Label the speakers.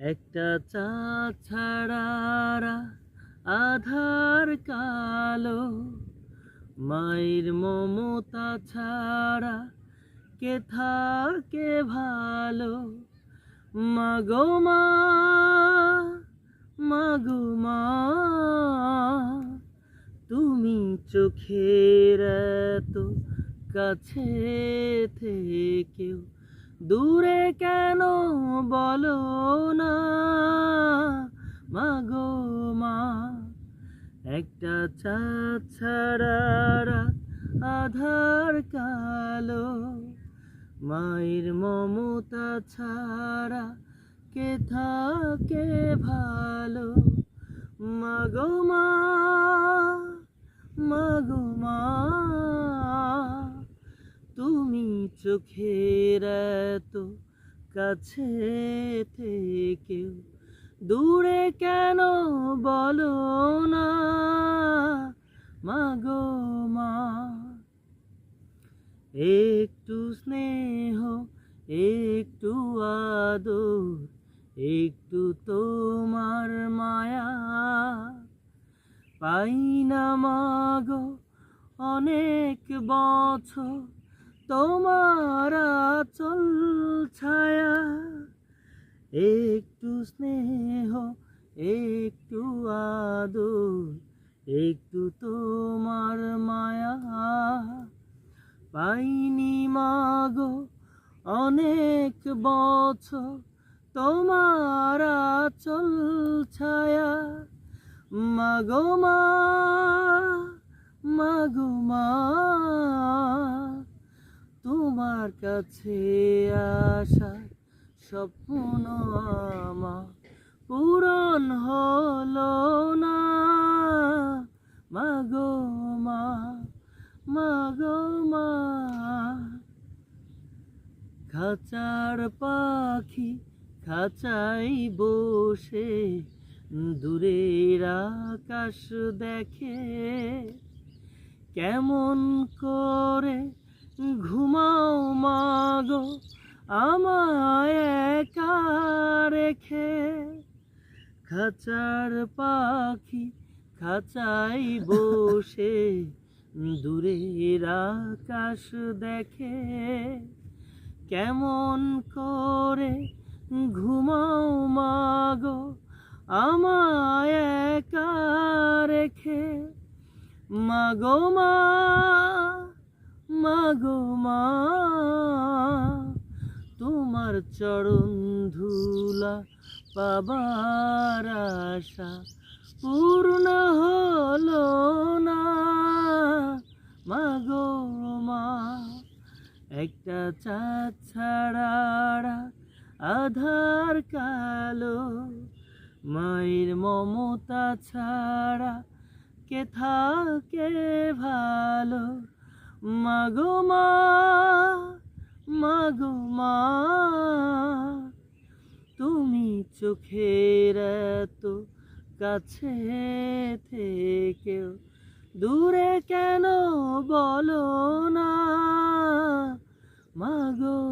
Speaker 1: একটা চা ছাড়ারা আধার কালো, মায়ের মমতা ছাড়া কে থাকে ভালো? মাগো মা মাগো মা, তুমি চোখের এত কাছে থেকেও দূরে কেন বলো? মাগো মা, একটা চা ছাড়া আধার কালো। মায়ের মমতা ছাড়া কে থাকে ভালো? মাগো মা মাগো মা, তুমি চোখের এত কাছে থেকেও দূরে কেন বলো না? মাগো মা, একটু স্নেহ, একটু আদর, একটু তোমার মায়া। পাই না মাগো, অনেক বছর তোমার চল ছায়া। একটু স্নেহ, একটু আদর, একটু তোমার মায়া। পাইনি মাগো অনেক বছর তোমার চল ছায়া। মাগো মাগো মা, তোমার কাছে আসা স্বপ্ন আমার পূরণ হলো না। মাগো মা মাগো মা। খাঁচার পাখি খাঁচাই বসে, দূরের আকাশ দেখে। কেমন করে ঘুমাও মাগো আমায় একা রেখে খাঁচার পাখি খাঁচাই বসে দূরের আকাশ দেখে কেমন করে ঘুমাও মাগো, আমায় একা রেখে। মাগো মা মাগো মা। তোমার চরণ ধুলা পাবার আশা পূর্ণ হলো না। মাগো মা, একটা চা ছাড়া আধার কালো, মায়ের মমতা ছাড়া কে থাকে ভালো। মাগো মা মাগো মা তুমি চোখের এত কাছে থেকেও দূরে কেন বলো না? মাগো